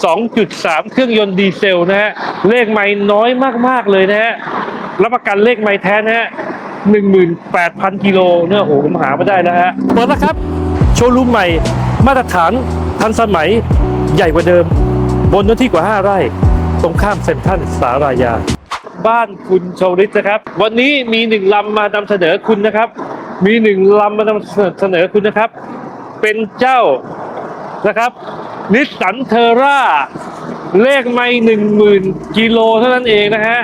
2.3 เครื่องยนต์ดีเซลนะฮะ เลขไม่น้อยมาก ๆ เลยนะฮะ รับประกันเลขไม่แท้นะฮะ 18,000 กิโลเนี่ยโอ้โหผมหาไมาได้แล้วฮะ เปิดแล้วครับ โชว์รูมใหม่มาตรฐานทันสมัยใหญ่กว่าเดิม บนเนื้อที่กว่า 5 ไร่ ตรงข้ามเซ็นทรัลสารายา บ้านคุณชวลิตนะครับ วันนี้มีหนึ่งลำมานำเสนอคุณนะครับ มีหนึ่งลำมานำเสนอคุณนะครับ เป็นเจ้านะครับ นิสสันเทอร่าเลขไม่หนึ่งหมื่นกิโลเท่านั้นเองนะฮะ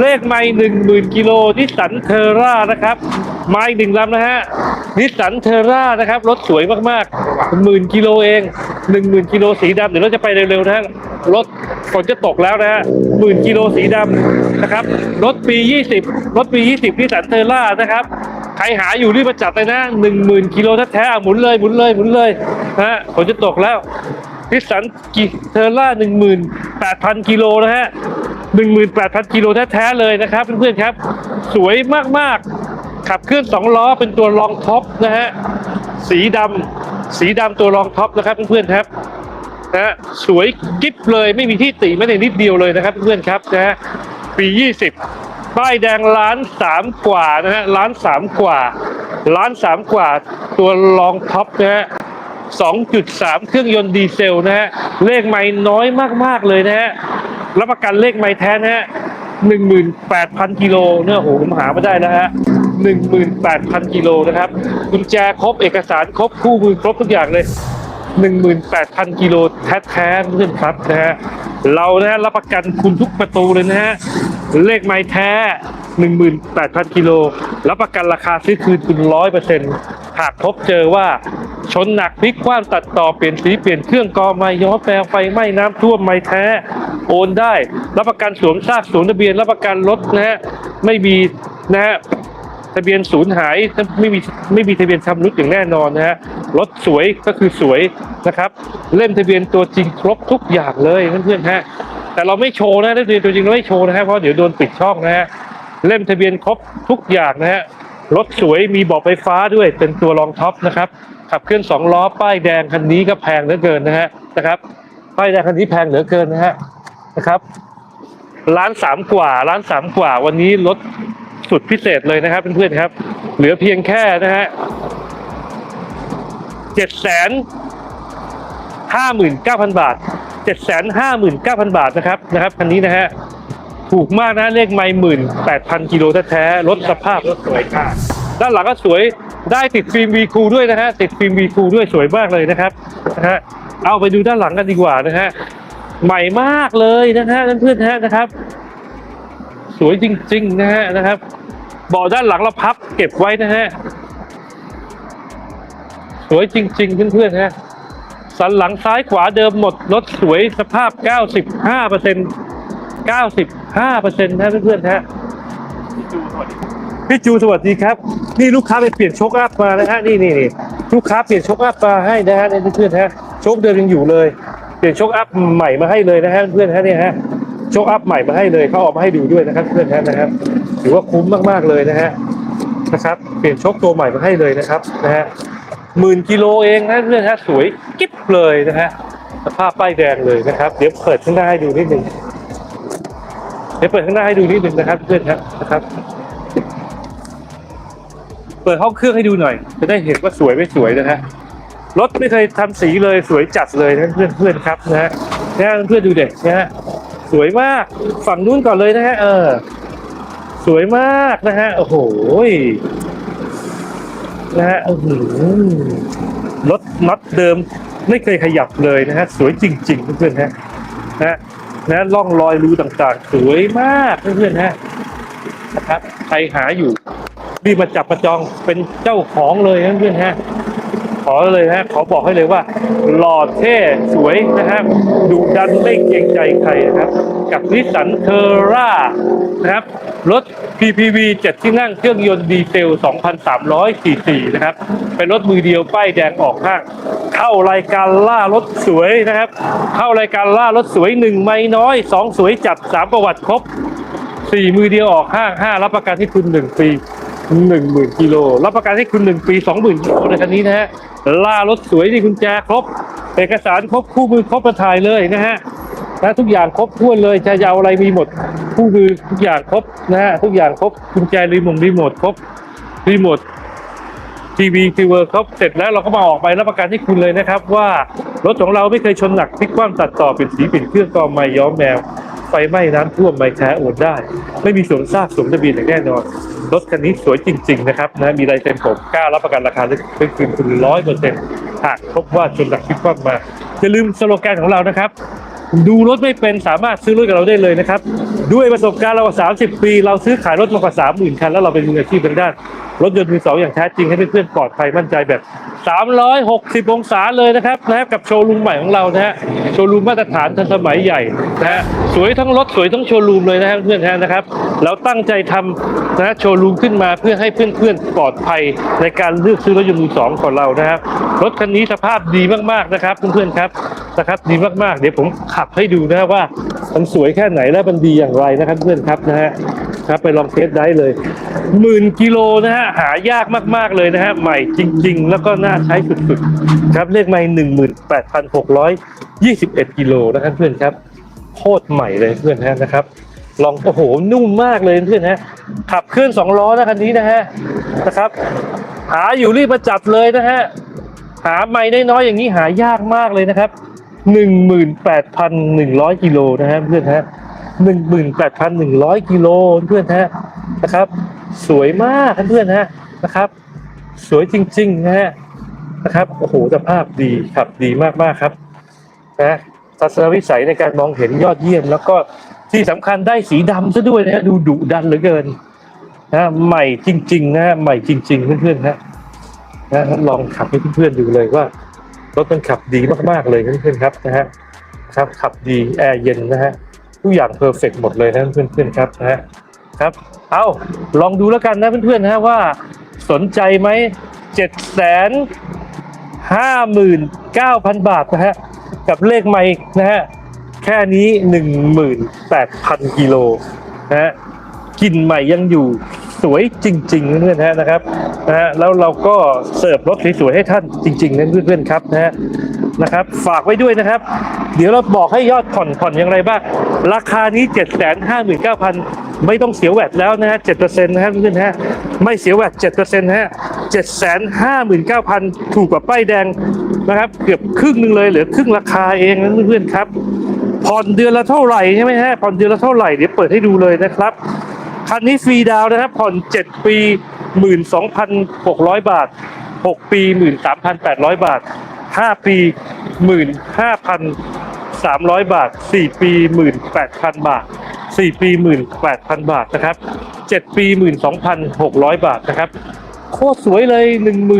เลขไม่หนึ่งหมื่นกิโลนิสสันเทอร่านะครับมาอีกหนึ่งลำนะฮะนิสสันเทอร่านะครับ รถสวยมากๆหมื่นกิโลเองหนึ่งหมื่นกิโลสีดำเดี๋ยวเราจะไปเร็วๆนะฮะรถฝนจะตกแล้วนะฮะหมื่นกิโลสีดำนะครับ รถปี 20 รถปี 20นิสสันเทอร่านะครับใครหาอยู่รีบมาจัดเลยนะหนึ่งหมื่นกิโลแท้ๆหมุนเลยหมุนเลยหมุนเลยนะฮะฝนจะตกแล้ว นิสสันกิเทอร่าหนึ่งหมื่นแปดพันกิโลนะฮะหนึ่งหมื่นแปดพันกิโลแท้ๆเลยนะครับเพื่อนๆครับ สวยมากๆ ขับเคลื่อนสองล้อเป็นตัวรองท็อปนะฮะสีดำสีดำตัวรองท็อปนะครับเพื่อนๆครับนะฮะสวยกิ๊บเลยไม่มีที่ติไม่ได้นิดเดียวเลยนะครับเพื่อนๆครับนะฮะปี 20 ป้ายแดงล้านสามกว่านะฮะล้านสามกว่าล้านสามกว่าตัวรองท็อปนะฮะ 2.3 เครื่องยนต์ดีเซลนะฮะ เลขไม่น้อยมาก ๆ เลยนะฮะ รับประกันเลขไม่แท้นะฮะ 18,000 กิโลเนี่ยโอ้โหผมหาไมาได้แล้วฮะ 18,000 กิโลนะครับ กุญแจครบ เอกสารครบ คู่มือครบทุกอย่างเลย18,000 กิโลแท้ๆเพื่อนครับนะฮะ เรานะฮะรับประกันคุณทุกประตูเลยนะฮะ เลขไม้แท้ 18,000 กิโลรับประกันราคาซื้อคืนคุณร้อยเปอร์เซ็นต์ หากพบเจอว่า ชนหนักพลิกคว้างตัดต่อเปลี่ยนสีเปลี่ยนเครื่องกอไม้ย้อนแปลงไฟไหม้น้ำท่วมไม้แท้ โอนได้ รับประกันสวมซากสวมทะเบียนรับประกันรถนะฮะไม่มีนะฮะทะเบียนสูญหายไม่มีไม่มีทะเบียนชำรุดอย่างแน่นอนนะฮะรถสวยก็คือสวยนะครับ เล่มทะเบียนตัวจริงครบทุกอย่างเลยเพื่อนๆฮะแต่เราไม่โชว์นะเล่มทะเบียนตัวจริงเราไม่โชว์นะฮะเพราะเดี๋ยวโดนปิดช่องนะฮะเล่มทะเบียนครบทุกอย่างนะฮะ รถสวยมีเบาะไฟฟ้าด้วยเป็นตัวรองท็อปนะครับ ขับเคลื่อนสองล้อป้ายแดงคันนี้ก็แพงเหลือเกินนะฮะนะครับ ป้ายแดงคันนี้แพงเหลือเกินนะฮะนะครับล้านสามกว่าล้านสามกว่าวันนี้ลดสุดพิเศษเลยนะครับเพื่อนๆครับ เหลือเพียงแค่นะฮะเจ็ดแสนห้าหมื่นเก้าพันบาทเจ็ดแสนห้าหมื่นเก้าพันบาทนะครับนะครับคันนี้นะฮะ ถูกมากนะเลขไม่หมื่นแปดพันกิโลแท้ๆลดสภาพรถสวยค่ะด้านหลังก็สวยได้ติดฟิล์มวีคูด้วยนะฮะติดฟิล์มวีคูด้วยสวยมากเลยนะครับนะฮะเอาไปดูด้านหลังกันดีกว่านะฮะใหม่มากเลยนะฮะเพื่อนๆฮะนะครับ สวยจริง ๆ นะฮะนะครับเบาะด้านหลังเราพับเก็บไว้นะฮะสวยจริง ๆ เพื่อนๆฮะสันหลังซ้ายขวาเดิมหมดรถสวยสภาพ 95เปอร์เซ็นต์95เปอร์เซ็นต์นะเพื่อนๆฮะพี่จูสวัสดีครับ นี่ลูกค้าไปเปลี่ยนโชคอัพมานะฮะนี่นี่นี่ลูกค้าเปลี่ยนโชคอัพมาให้นะฮะเพื่อนๆฮะโชคเดิมยังอยู่เลย เปลี่ยนโชคอัพใหม่มาให้เลยนะฮะเพื่อนๆฮะเนี่ยฮะโชคอัพใหม่มาให้เลยเขาเออกมาให้ดูด้วยนะครับเพื่อนๆฮะนะครับถือว่าคุ้มมากๆเลยนะฮะนะครับเปลี่ยนโชคตัวใหม่มาให้เลยนะครับนะฮะหมื่นกิโลเองนะเพื่อนๆฮะสวยกิ๊บเลยนะฮะสภาพป้ายแดงเลยนะครับ เดี๋ยวเปิดข้างหน้าให้ดูนิดหนึ่งเดี๋ยวเปิดข้างหน้าให้ดูนิดหนึ่งนะครับเพื่อนๆฮะนะครับ เปิดห้องเครื่องให้ดูหน่อย จะได้เห็นว่าสวยไม่สวยนะฮะรถไม่เคยทำสีเลยสวยจัดเลยนะเพื่อนเพื่อนๆครับนะฮะนะฮะเพื่อนๆดูเด็กนะฮะสวยมากฝั่งนู้นก่อนเลยนะฮะเออ สวยมากนะฮะโอ้โหนะฮะอื้อหือรถน็อตเดิมไม่เคยขยับเลยนะฮะ สวยจริงๆเพื่อนๆฮะนะฮะ นะร่องรอยรูต่างๆ สวยมากเพื่อนๆนะนะครับใครหาอยู่รีบมาจับมาจองเป็นเจ้าของเลยเพื่อนๆฮะ อเลยนะขอบอกให้เลยว่า หล่อเท่สวยนะครับดูดันไม่เกรงใจใครนะครับ กับนิสสันเทอร่านะครับรถ PPV 7 ที่นั่งเครื่องยนต์ดีเซล 2,300 cc นะครับ เป็นรถมือเดียวป้ายแดงออกห้าง เข้ารายการล่ารถสวยนะครับ เข้ารายการล่ารถสวยหนึ่งไม่น้อยสองสวยจัดสามประวัติครบสี่มือเดียวออกห้างห้ารับประกันที่คุณหนึ่งปี หนึ่งหมื่นกิโลรับประกันให้คุณหนึ่งปีสองหมื่นกิโลในคันนี้นะฮะล่ารถสวยนี่กุญแจครบ เอกสารครบคู่มือครบประถ่ายเลยนะฮะนะทุกอย่างครบถ้วนเลยจะยาวอะไรมีหมดคู่มือทุกอย่างครบนะฮะทุกอย่างครบกุญแจรีโมทรีโมทครบรีโมททีวีทีเวอร์ครบเสร็จแล้วเราก็มาออกไปรับประกันให้คุณเลยนะครับ ว่ารถของเราไม่เคยชนหนักพลิกคว่ำตัดต่อเป็นสีเป็นเครื่องกรองไม่ย้อมแมวไฟไหม้น้ำท่วมไม่แท้อนได้ ไม่มีสวมซากสมทะเบียนอย่างแน่นอน รถคันนี้สวยจริง ๆ นะครับนะมีลายเซ็นผมกล้ารับประกันราคาเป็นคืนคุณร้อยเปอร์เซ็นต์หากพบว่าชนหลักคิดว่ามาอย่าลืมสโลแกนของเรานะครับ ดูรถไม่เป็นสามารถซื้อรถกับเราได้เลยนะครับ ด้วยประสบการณ์เรา 30 ปี เราซื้อขายรถมากกว่า 30,000 คัน แล้วเราเป็นมืออาชีพทางด้าน รถยนต์มือสองอย่างแท้จริงให้เพื่อนๆปลอดภัยมั่นใจแบบ 360 องศาเลยนะครับนะครับกับโชว์รูมใหม่ของเรานะฮะโชว์รูมมาตรฐานทันสมัยใหญ่นะฮะสวยทั้งรถสวยทั้งโชว์รูมเลยนะฮะเพื่อนๆนะครับเราตั้งใจทำนะฮะโชว์รูมขึ้นมาเพื่อให้เพื่อนๆปลอดภัยในการเลือกซื้อรถยนต์มือสองของเรานะครับรถคันนี้สภาพดีมากๆนะครับเพื่อนๆครับ นะครับดีมากๆ เดี๋ยวผมขับให้ดูนะว่ามันสวยแค่ไหนและมันดีอย่างไรนะครับเพื่อนครับนะฮะครับไปลองเทสได้เลยหมื่นกิโลนะฮะหายากมากๆเลยนะฮะใหม่จริง ๆ แล้วก็น่าใช้สุดๆครับเลขไม่หนึ่งหมื่นแปดพันหกร้อยยี่สิบเอ็ดกิโลนะครับเพื่อนครับโคตรใหม่เลยเพื่อนฮะนะครับลองโอ้โหนุ่มมากเลยเพื่อนฮะขับเคลื่อนสองล้อนะคันนี้นะฮะนะครับ หาอยู่รีบมาจับเลยนะฮะหาไม่ได้น้อยๆอย่างนี้หายากมากเลยนะครับ หนึ่งหมื่นแปดพันหนึ่งร้อยกิโลนะฮะเพื่อนฮะหนึ่งหมื่นแปดพันหนึ่งร้อยกิโลเพื่อนฮะนะครับ สวยมากเพื่อนฮะนะครับ สวยจริงๆนะฮะนะครับโอ้โหสภาพดีขับดีมากๆครับนะทัศนวิสัยในการมองเห็นยอดเยี่ยม แล้วก็ที่สำคัญได้สีดำซะด้วยนะฮะดูดุดันเหลือเกินนะใหม่จริง ๆ นะฮะใหม่จริง ๆ เพื่อนๆฮะนะลองขับให้เพื่อนๆดูเลยว่า รถมันขับดีมากๆเลยเพื่อนๆครับนะฮะครับขับดีแอร์เย็นนะฮะทุกอย่างเพอร์เฟกหมดเลยนะเพื่อนๆครับนะฮะครับเอาลองดูแล้วกันนะเพื่อนๆนะว่าสนใจไหมเจ็ดแสนห้าหมื่นเก้าพันบาทนะฮะกับเลขไม่นะฮะแค่นี้หนึ่งหมื่นแปดพันกิโลนะฮะกลินใหม่ยังอยู่ สวยจริงๆเพื่อนๆนะครับนะฮะแล้วเราก็เสิร์ฟรถสวยๆให้ท่านจริงๆนะเพื่อนๆครับนะฮะนะครับฝากไว้ด้วยนะครับ เดี๋ยวเราบอกให้ยอดผ่อนผ่อนอย่างไรบ้างราคานี้เจ็ดแสนห้าหมื่นเก้าพันไม่ต้องเสียแวดแล้วนะฮะเจ็ดเปอร์เซ็นต์นะฮะเพื่อนๆฮะไม่เสียแวดเจ็ดเปอร์เซ็นต์ฮะเจ็ดแสนห้าหมื่นเก้าพันถูกกว่าป้ายแดงนะครับ เกือบครึ่งหนึ่งเลยเหลือครึ่งราคาเองนะเพื่อนๆครับผ่อนเดือนละเท่าไหร่ใช่ไหมฮะผ่อนเดือนละเท่าไหร่เดี๋ยวเปิดให้ดูเลยนะครับ คันนี้ฟรีดาวนะครับ ผ่อน 7 ปี 12,600 บาท 6 ปี 13,800 บาท 5 ปี 15,300 บาท 4 ปี 18,000 บาท 4 ปี 18,000 บาทนะครับ 7 ปี 12,600 บาทนะครับ โคตรสวยเลย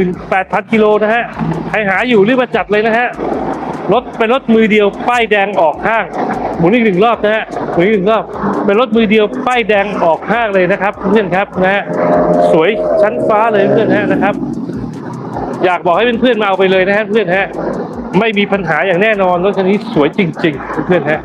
18,000 กิโลนะฮะใครหาอยู่รีบมาจัดเลยนะฮะ รถเป็นรถมือเดียวป้ายแดงออกห้างหมุนอีกหนึ่งรอบนะฮะหมุนอีกหนึ่งรอบเป็นรถมือเดียวป้ายแดงออกห้างเลยนะครับ เพื่อนครับนะฮะสวยชั้นฟ้าเลยเพื่อนฮะนะครับ อยากบอกให้เพื่อนๆมาเอาไปเลยนะฮะเพื่อนฮะไม่มีปัญหาอย่างแน่นอนรถคันนี้สวยจริง ๆ เพื่อนฮะ